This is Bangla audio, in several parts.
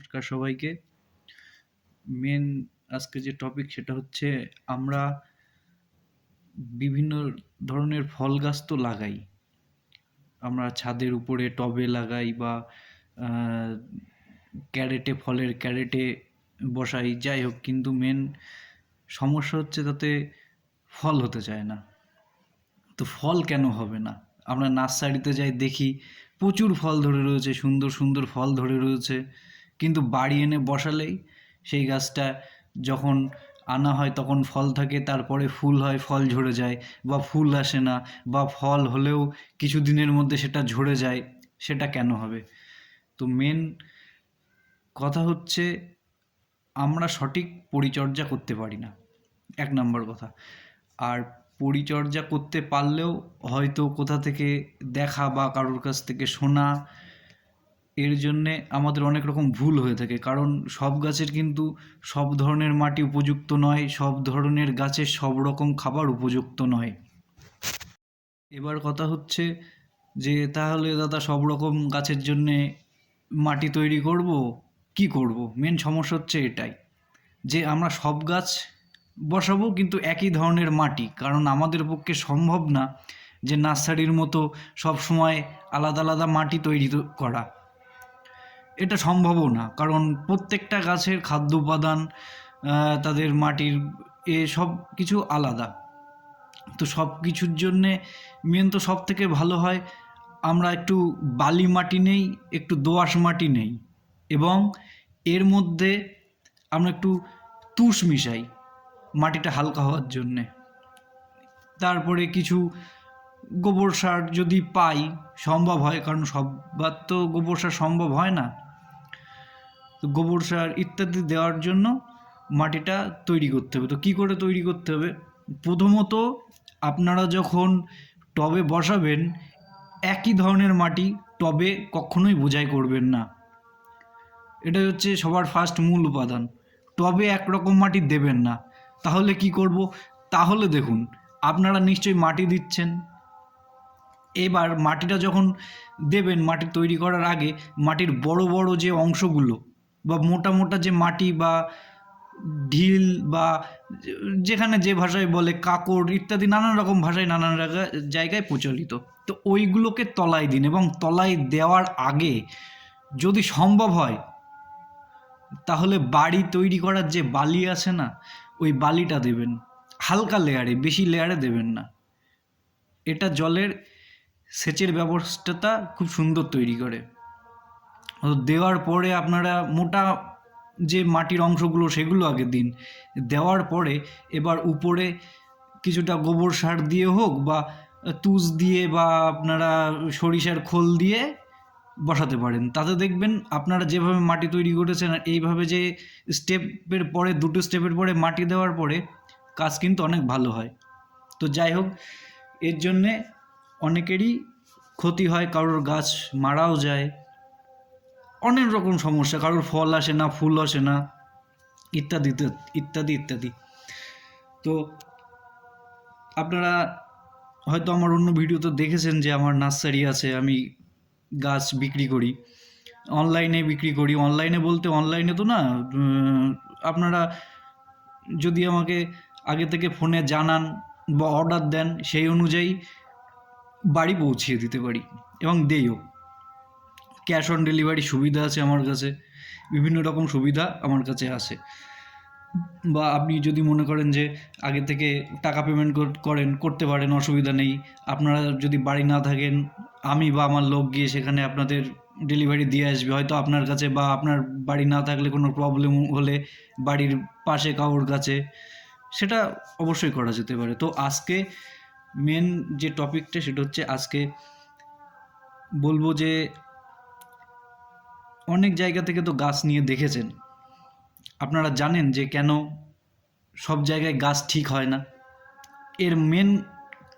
নমস্কার সবাইকে। মেন আজকে যে টপিক সেটা হচ্ছে আমরা বিভিন্ন ধরনের ফল গাছ তো লাগাই। আমরা ছাদের উপরে টবে লাগাই বা ক্যারেটে ফলের ক্যারেটে বসাই, যাই হোক, কিন্তু মেন সমস্যা হচ্ছে তাতে ফল হতে চায় না। তো ফল কেন হবে না? আমরা নার্সারিতে যাই দেখি প্রচুর ফল ধরে রয়েছে, সুন্দর সুন্দর ফল ধরে রয়েছে। কিন্তু বাড়ি এনে বসালেই সেই গাছটা যখন আনা হয় তখন ফল থাকে, তারপরে ফুল হয়, ফল ঝরে যায় বা ফুল আসে না বা ফল হলেও কিছু দিনের মধ্যে সেটা ঝরে যায়, সেটা কেন হবে? তো মেন কথা হচ্ছে আমরা সঠিক পরিচর্যা করতে পারি না। এক নম্বর কথা। আর পরিচর্যা করতে পারলেও হয়তো কোথা থেকে দেখা বা কারোর কাছ থেকে শোনা এর জন্যে আমাদের অনেক রকম ভুল হয়ে থাকে। কারণ সব গাছের কিন্তু সব ধরনের মাটি উপযুক্ত নয়, সব ধরনের গাছের সব রকম খাবার উপযুক্ত নয়। এবার কথা হচ্ছে যে, তাহলে দাদা সব রকম গাছের জন্যে মাটি তৈরি করব, কি করব? মেন সমস্যা হচ্ছে এটাই। যে, আমরা সব গাছ বসাবো কিন্তু একই ধরনের মাটি। কারণ আমাদের পক্ষে সম্ভব না যে নার্সারির মতো সব সময় আলাদা আলাদা মাটি তৈরি করা। এটা সম্ভবও না। কারণ প্রত্যেকটা গাছের খাদ্য উপাদান তাদের মাটির এ সব কিছু আলাদা। তো সব কিছুর জন্যে মেন তো সব থেকে ভালো হয়, আমরা একটু বালি মাটি নেই, একটু দোআঁশ মাটি নেই। এবং এর মধ্যে আমরা একটু তুষ মিশাই মাটিটা হালকা হওয়ার জন্যে। তারপরে কিছু গোবর সার যদি পাই, সম্ভব হয়। কারণ সববার তো গোবর সার সম্ভব হয় না। গোবর সার ইত্যাদি দেওয়ার জন্য মাটিটা তৈরি করতে হবে। তো কী করে তৈরি করতে হবে? প্রথমত আপনারা যখন টবে বসাবেন, একই ধরনের মাটি টবে কখনোই বোঝাই করবেন না। এটা হচ্ছে সবার ফার্স্ট মূল উপাদান। টবে একরকম মাটি দেবেন না। তাহলে কি করব? তাহলে দেখুন, আপনারা নিশ্চয়ই মাটি দিচ্ছেন। এবার মাটিটা যখন দেবেন, মাটি তৈরি করার আগে মাটির বড় বড় যে অংশগুলো বা মোটা মোটা যে মাটি বা ঢিল বা যেখানে যে ভাষায় বলে কাকড় ইত্যাদি নানান রকম ভাষায় নানান জায়গা- জায়গায় প্রচলিত। তো ওইগুলোকে তলায় দিন এবং তলায় দেওয়ার আগে যদি সম্ভব হয়, তাহলে বাড়ি তৈরি করার যে বালি আছে না, ওই বালিটা দেবেন। হালকা লেয়ারে, বেশি লেয়ারে দেবেন না। এটা জলের সেচের ব্যবস্থাটা খুব সুন্দর তৈরি করে। দেওয়ার পরে আপনারা মোটা যে মাটির অংশগুলো সেগুলো আগে দিন। দেওয়ার পরে এবার উপরে কিছুটা গোবর সার দিয়ে হোক বা তুষ দিয়ে বা আপনারা সরিষার খোল দিয়ে বসাতে পারেন। তাতে দেখবেন আপনারা যেভাবে মাটি তৈরি করেছেন আর এইভাবে যে স্টেপের পরে, দুটো স্টেপের পরে মাটি দেওয়ার পরে কাজ কিন্তু অনেক ভালো হয়। তো যাই হোক, এর জন্যে অনেকেরই ক্ষতি হয়, কারোর গাছ মারাও যায়। অনেক রকম সমস্যা, কারোর ফল আসে না, ফুল আসে না, ইত্যাদি ইত্যাদি ইত্যাদি তো আপনারা হয়তো আমার অন্য ভিডিওতে দেখেছেন যে আমার নার্সারি আছে, আমি গাছ বিক্রি করি, অনলাইনে বিক্রি করি। অনলাইনে বলতে অনলাইনে তো না আপনারা যদি আমাকে আগে থেকে ফোনে জানান বা অর্ডার দেন, সেই অনুযায়ী বাড়ি পৌঁছিয়ে দিতে পারি এবং দেইও। ক্যাশ অন ডেলিভারি সুবিধা আছে আমার কাছে। বিভিন্ন রকম সুবিধা আমার কাছে আছে। বা আপনি যদি মনে করেন যে আগে থেকে টাকা পেমেন্ট করেন, করতে পারেন, অসুবিধা নেই। আপনারা যদি বাড়ি না থাকেন, আমি বা আমার লোক গিয়ে সেখানে আপনাদের ডেলিভারি দিয়ে আসবে। হয়তো আপনার কাছে বা আপনার বাড়ি না থাকলে কোনো প্রবলেম হলে বাড়ির পাশে কাউর কাছে, সেটা অবশ্যই করা যেতে পারে। তো আজকে মেন যে টপিকটা সেটা হচ্ছে আজকে বলব যে অনেক জায়গা থেকে তো গাছ নিয়ে দেখেছেন। আপনারা জানেন যে কেন সব জায়গায় গাছ ঠিক হয় না। এর মেন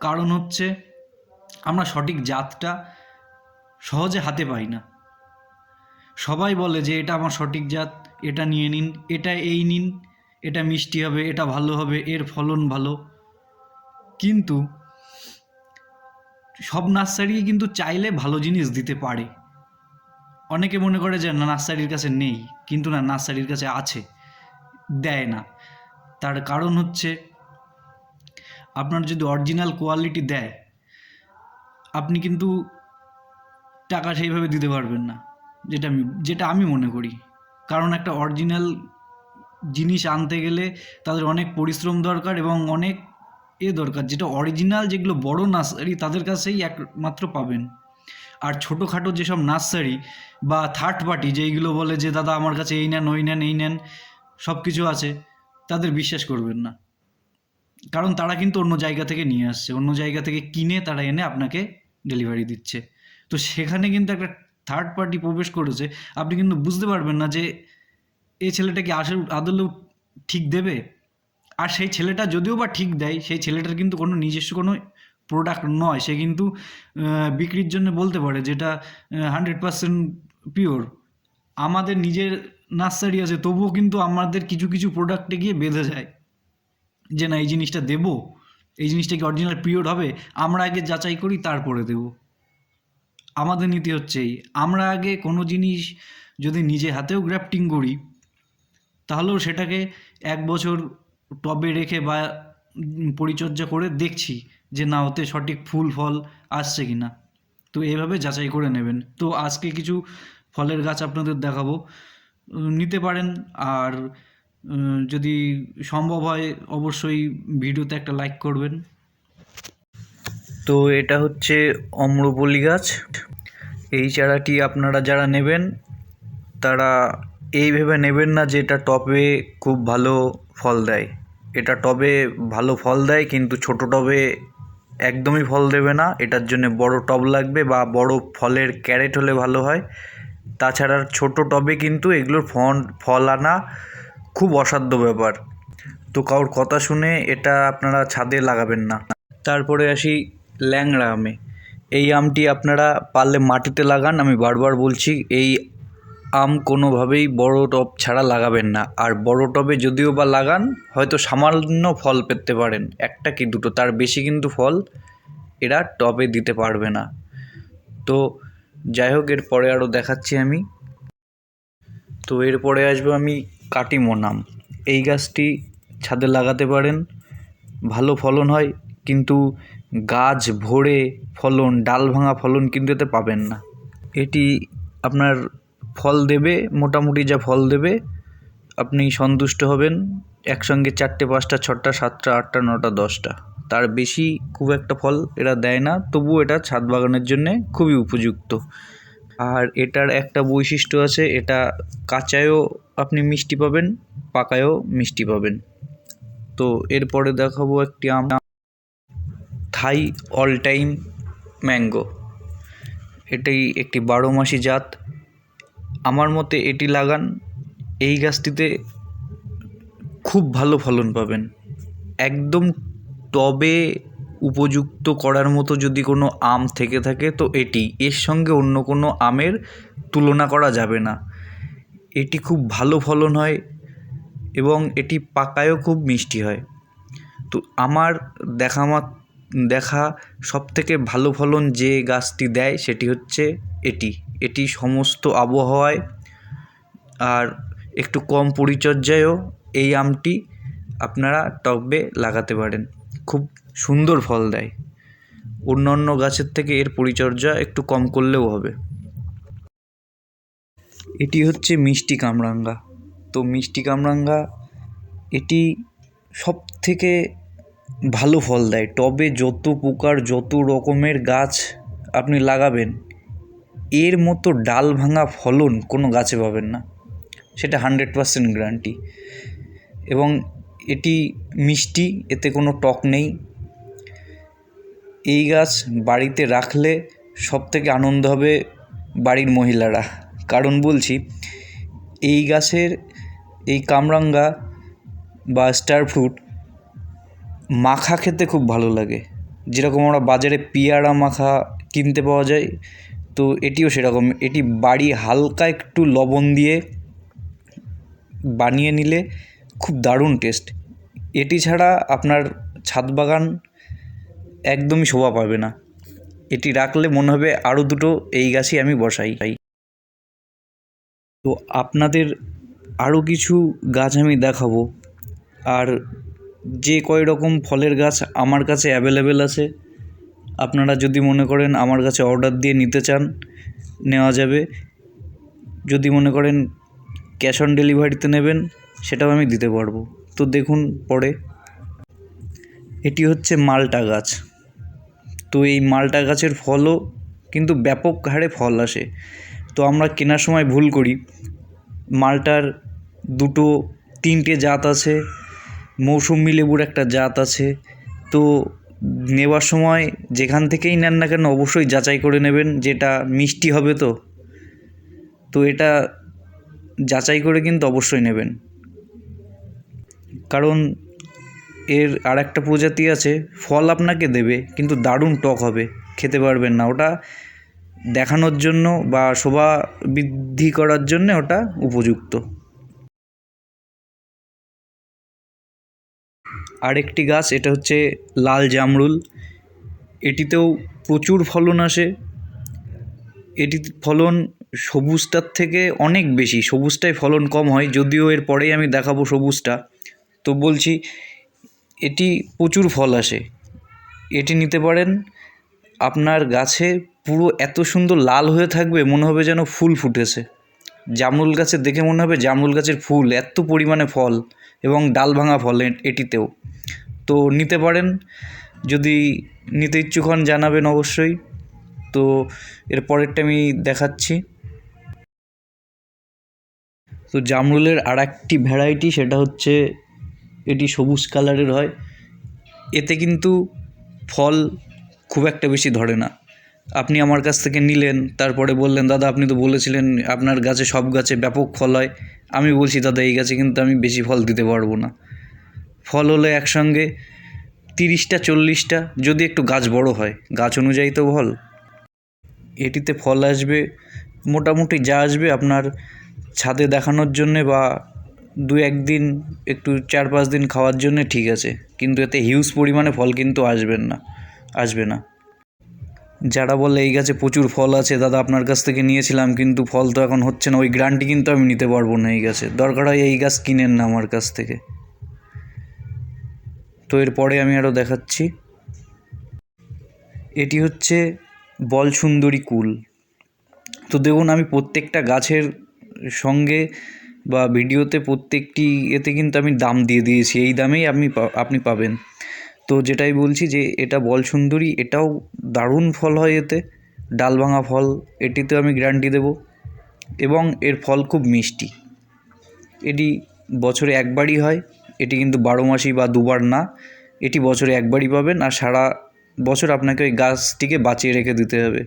কারণ হচ্ছে আমরা সঠিক জাতটা সহজে হাতে পাই না। সবাই বলে যে এটা আমার সঠিক জাত, এটা নিয়ে নিন, এটা এই নিন, এটা মিষ্টি হবে, এটা ভালো হবে, এর ফলন ভালো। কিন্তু সব নার্সারি কিন্তু চাইলে ভালো জিনিস দিতে পারে। অনেকে মনে করে যে না, নার্সারির কাছে নেই, কিন্তু না, নার্সারির কাছে আছে, দেয় না। তার কারণ হচ্ছে, আপনার যদি অরিজিনাল কোয়ালিটি দেয়, আপনি কিন্তু টাকা সেইভাবে দিতে পারবেন না, যেটা আমি যেটা আমি মনে করি। কারণ একটা অরিজিনাল জিনিস আনতে গেলে তাদের অনেক পরিশ্রম দরকার এবং অনেক এ দরকার, যেটা অরিজিনাল যেগুলো বড় নার্সারি তাদের কাছেই একমাত্র পাবেন। আর ছোটোখাটো যেসব নার্সারি বা থার্ড পার্টি যেইগুলো বলে যে, দাদা, আমার কাছে এই নেন, ওই নেন, এই নেন সব কিছু আছে, তাদের বিশ্বাস করবেন না। কারণ তারা কিন্তু অন্য জায়গা থেকে নিয়ে আসছে। অন্য জায়গা থেকে কিনে তারা এনে আপনাকে ডেলিভারি দিচ্ছে। তো সেখানে কিন্তু একটা থার্ড পার্টি প্রবেশ করেছে। আপনি কিন্তু বুঝতে পারবেন না যে এই ছেলেটা কি আসলে আদলেও ঠিক দেবে? আর সেই ছেলেটা যদিও বা ঠিক দেয়, সেই ছেলেটার কিন্তু কোনো নিজস্ব কোনো প্রোডাক্ট নয়, সে কিন্তু বিক্রির জন্য বলতে পারে যেটা হান্ড্রেড পার্সেন্ট পিওর আমাদের নিজের নার্সারি আছে, তবুও কিন্তু আমাদের কিছু কিছু প্রোডাক্টে গিয়ে বেঁধে যায় যে না, এই জিনিসটা দেবো, এই জিনিসটা কি অরিজিনাল পিওর হবে, আমরা আগে যাচাই করি, তারপরে দেবো। আমাদের নীতি হচ্ছে এই, আমরা আগে কোনো জিনিস যদি নিজে হাতেও গ্রাফটিং করি, তাহলেও সেটাকে এক বছর টবে রেখে বা পরিচর্যা করে দেখছি যে না, ওতে সঠিক ফুল, ফল আসছে কি না তো এভাবে যাচাই করে নেবেন। তো আজকে কিছু ফলের গাছ আপনাদের দেখাবো। নিতে পারেন আর যদি সম্ভব হয় অবশ্যই ভিডিওতে একটা লাইক করবেন। তো এটা হচ্ছে অম্রপলি গাছ। এই চারাটি আপনারা যারা নেবেন, তারা এই ভেবে নেবেন না যে এটা টবে খুব ভালো ফল দেয়। এটা টবে ভালো ফল দেয়, কিন্তু ছোট টবে একদমই ফল দেবে না। এটার জন্য বড় টব লাগবে বা বড় ফলের ক্যারেট হলে ভালো হয়। তাছাড়া ছোট টবে কিন্তু এগুলোর ফল ফল আনা খুব অসাধ্য ব্যাপার। তো কারোর কথা শুনে এটা আপনারা ছাদে লাগাবেন না। তারপরে আসি ল্যাংড়া আমে। এই আমটি আপনারা পারলে মাটিতে লাগান, আমি বারবার বলছি, এই আম কোনোভাবেই বড় টব ছাড়া লাগাবেন না। আর বড় টবে যদিও বা লাগান, হয়তো সামান্য ফল পেতে পারেন, একটা কি দুটো, তার বেশি কিন্তু ফল এরা টবে দিতে পারবে না। তো যাই হোক এরপরে আরও দেখাচ্ছি আমি। তো এরপরে আসব আমি কাটিমোনাম এই গাছটি ছাদে লাগাতে পারেন, ভালো ফলন হয়, কিন্তু গাছ ভরে ফলন, ডাল ভাঙা ফলন কিন্তু এতে পাবেন না। এটি আপনার ফল দেবে, মোটামুটি যা ফল দেবে, আপনি সন্তুষ্ট হবেন। একসঙ্গে চারটে, পাঁচটা, ছটা, সাতটা, আটটা, নটা, দশটা। তার বেশি খুব একটা ফল এরা দেয় না, তবুও এটা ছাদ বাগানের জন্যে খুবই উপযুক্ত। আর এটার একটা বৈশিষ্ট্য আছে, এটা কাঁচায়ও আপনি মিষ্টি পাবেন, পাকায়ও মিষ্টি পাবেন। তো এরপরে দেখাবো একটি আম। Thai all time mango. এটি একটি বারো মাসি জাত। আমার মতে এটি লাগান। এই গাছটিতে খুব ভালো ফলন পাবেন। একদম টবে উপযুক্ত করার মতো যদি কোনো আম থেকে থাকে তো এটি। এর সঙ্গে অন্য কোনো আমের তুলনা করা যাবে না। এটি খুব ভালো ফলন হয় এবং এটি পাকায়ও খুব মিষ্টি হয়। তো আমার দেখা মা দেখা সবথেকে ভালো ফলন যে গাছটি দেয় সেটি হচ্ছে এটি। এটি সমস্ত আবহাওয়ায় আর একটু কম পরিচর্যায়ও এই আমটি আপনারা টবে লাগাতে পারেন। খুব সুন্দর ফল দেয়। অন্য অন্য গাছের থেকে এর পরিচর্যা একটু কম করলেও হবে। এটি হচ্ছে মিষ্টি কামরাঙ্গা। তো মিষ্টি কামরাঙ্গা এটি সব থেকে ভালো ফল দেয়। টবে যত প্রকার যত রকমের গাছ আপনি লাগাবেন এর মতো ডাল ভাঙা ফলন কোনো গাছে পাবেন না। সেটা হান্ড্রেড পার্সেন্ট গ্যারান্টি এবং এটি মিষ্টি, এতে কোনো টক নেই। এই গাছ বাড়িতে রাখলে সব থেকে আনন্দ হবে বাড়ির মহিলারা। কারণ বলছি, এই গাছের এই কামরাঙ্গা বা স্টার ফ্রুট মাখা খেতে খুব ভালো লাগে। যেরকম আমরা বাজারে পেয়ারা মাখা কিনতে পাওয়া যায় তো এটিও সেরকম। এটি বাড়ি হালকা একটু লবণ দিয়ে বানিয়ে নিলে খুব দারুণ টেস্ট। এটি ছাড়া আপনার ছাদ বাগান একদমই শোভা পাবে না। এটি রাখলে মনে হবে আরও দুটো এই গাছই আমি বসাই। তো আপনাদের আরও কিছু গাছ আমি দেখাবো। আর যে কয় রকম ফলের গাছ আমার কাছে অ্যাভেলেবেল আছে আপনারা যদি মনে করেন আমার কাছে অর্ডার দিয়ে নিতে চান, নেওয়া যাবে। যদি মনে করেন ক্যাশ অন ডেলিভারিতে নেবেন, সেটাও আমি দিতে পারব। তো দেখুন পরে। এটি হচ্ছে মালটা গাছ। তো এই মালটা গাছের ফলও কিন্তু ব্যাপক হারে ফল আসে। তো আমরা কেনার সময় ভুল করি। মালটার দুটো, তিনটে জাত আছে। মৌসুম্বি লেবুর একটা জাত আছে। তো নেওয়ার সময় যেখান থেকেই নেন না কেন অবশ্যই যাচাই করে নেবেন যেটা মিষ্টি হবে তো। তো এটা যাচাই করে কিন্তু অবশ্যই নেবেন। কারণ এর আর একটা প্রজাতি আছে, ফল আপনাকে দেবে, কিন্তু দারুণ টক হবে, খেতে পারবেন না। ওটা দেখানোর জন্য বা শোভা বৃদ্ধি করার জন্য ওটা উপযুক্ত। আরেকটি গাছ, এটা হচ্ছে লাল জামরুল। এটিতেও প্রচুর ফলন আসে। এটি ফলন সবুজটার থেকে অনেক বেশি সবুজটায় ফলন কম হয়, যদিও এর পরেই আমি দেখাবো সবুজটা। তো বলছি, এটি প্রচুর ফল আসে। এটি নিতে পারেন, আপনার গাছে পুরো এত সুন্দর লাল হয়ে থাকবে, মনে হবে যেন ফুল ফুটেছে। জামরুল গাছে দেখে মনে হবে জামরুল গাছের ফুল এত পরিমাণে ফল এবং ডাল ভাঙা ফল এটিতেও। তো নিতে পারেন, যদি নিতে ইচ্ছুক হন জানাবেন অবশ্যই। তো এর পরেরটা আমি দেখাচ্ছি। তো জামরুলের আর একটি ভ্যারাইটি সেটা হচ্ছে এটি সবুজ কালারের হয়। এতে কিন্তু ফল খুব একটা বেশি ধরে না। আপনি আমার কাছ থেকে নিলেন, তারপরে বললেন, দাদা, আপনি তো বলেছিলেন আপনার গাছে সব গাছে ব্যাপক ফল হয়। আমি বলছি, দাদা, এই গাছে কিন্তু আমি বেশি ফল দিতে পারব না। ফল হলে একসঙ্গে তিরিশটা, চল্লিশটা, যদি একটু গাছ বড় হয়। গাছ অনুযায়ী তো ফল। এটিতে ফল আসবে, মোটামুটি যা আসবে আপনার ছাদে দেখানোর জন্যে বা দু একদিন, একটু চার পাঁচ দিন খাওয়ার জন্যে ঠিক আছে। কিন্তু এতে হিউজ পরিমাণে ফল কিন্তু আসবেন না, আসবে না। যারা বলে এই গাছে প্রচুর ফল আছে, দাদা আপনার কাছ থেকে নিয়েছিলাম, কিন্তু ফল তো এখন হচ্ছে না, ওই গ্রান্টি কিন্তু আমি নিতে পারব না এই গাছে। দরকার হয় এই গাছ কিনেন না আমার কাছ থেকে। তো এরপরে আমি আরও দেখাচ্ছি। এটি হচ্ছে বল সুন্দরী কুল। তো দেখুন, আমি প্রত্যেকটা গাছের সঙ্গে বা ভিডিওতে প্রত্যেকটি এতে কিন্তু আমি দাম দিয়ে দিয়েছি, এই দামেই আপনি আপনি পাবেন। তো যেটাই বলছি যে এটা বল সুন্দরী এটাও দারুণ ফল হয় এতে। ডাল ভাঙা ফল এটিতে আমি গ্যারান্টি দেব। এবং এর ফল খুব মিষ্টি। এটি বছরে একবারই হয়, এটি কিন্তু বারো মাসই বা দুবার না। এটি বছরে একবারই পাবেন আর সারা বছর আপনাকে ওই গাছটিকে বাঁচিয়ে রেখে দিতে হবে।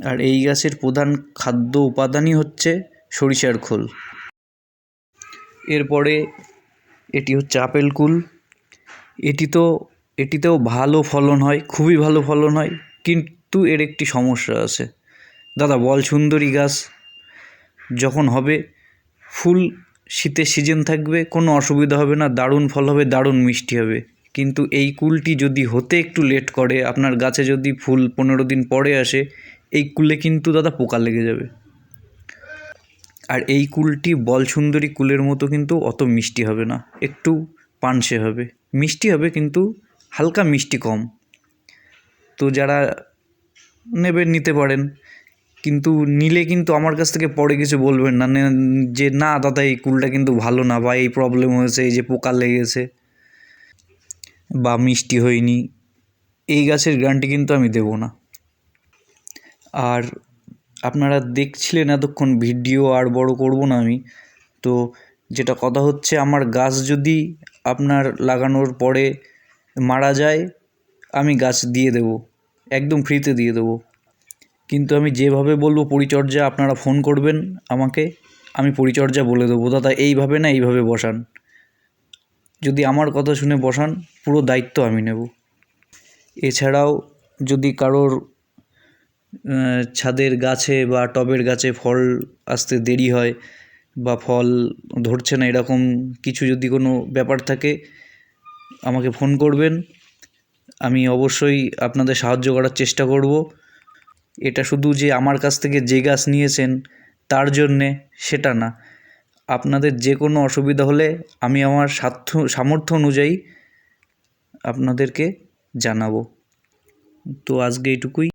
আর এই গাছের প্রধান খাদ্য উপাদানই হচ্ছে সরিষার খোল। এরপরে এটি হচ্ছে আপেল কুল। এটি তো, এটিতেও ভালো ফলন হয়, খুবই ভালো ফলন হয়, কিন্তু এর একটি সমস্যা আছে। দাদা বল সুন্দরী গাছ যখন হবে, ফুল শীতের সিজন থাকবে, কোনো অসুবিধা হবে না, দারুণ ফল হবে, দারুণ মিষ্টি হবে। কিন্তু এই কুলটি যদি হতে একটু লেট করে, আপনার গাছে যদি ফুল পনেরো দিন পরে আসে, এই কুলে কিন্তু দাদা পোকা লেগে যাবে। আর এই কুলটি বল সুন্দরী কুলের মতো কিন্তু অত মিষ্টি হবে না, একটু পানসে হবে। মিষ্টি হবে কিন্তু হালকা মিষ্টি কম। তো যারা নেবেন নিতে পারেন। কিন্তু নিলে কিন্তু আমার কাছ থেকে পরে কিছু বলবেন না। যে না, দাদা, এই কুলটা কিন্তু ভালো না বা এই প্রবলেম হয়েছে, এই যে পোকা লেগেছে বা মিষ্টি হয়নি, এই গাছের গ্যারান্টি কিন্তু আমি দেবো না। আর আপনারা দেখছিলেন এতক্ষণ ভিডিও, আর বড় করব না আমি। তো যেটা কথা হচ্ছে, আমার গাছ যদি আপনার লাগানোর পরে মারা যায়, আমি গাছ দিয়ে দেব, একদম ফ্রিতে দিয়ে দেবো। কিন্তু আমি যেভাবে বলব পরিচর্যা, আপনারা ফোন করবেন আমাকে, আমি পরিচর্যা বলে দেবো। দাদা, এইভাবে না এইভাবে বসান। যদি আমার কথা শুনে বসান, পুরো দায়িত্ব আমি নেব। এছাড়াও যদি কারোর ছাদের গাছে বা টবের গাছে ফল আসতে দেরি হয় বা ফল ধরছে না এরকম কিছু যদি কোনো ব্যাপার থাকে, আমাকে ফোন করবেন। আমি অবশ্যই আপনাদের সাহায্য করার চেষ্টা করব। এটা শুধু যে আমার কাছ থেকে যে গাছ নিয়েছেন, তার জন্যে সেটা না। আপনাদের যে কোনো অসুবিধা হলে আমি আমার সাধ্য, সামর্থ্য অনুযায়ী আপনাদেরকে জানাব। তো আজকে এইটুকুই।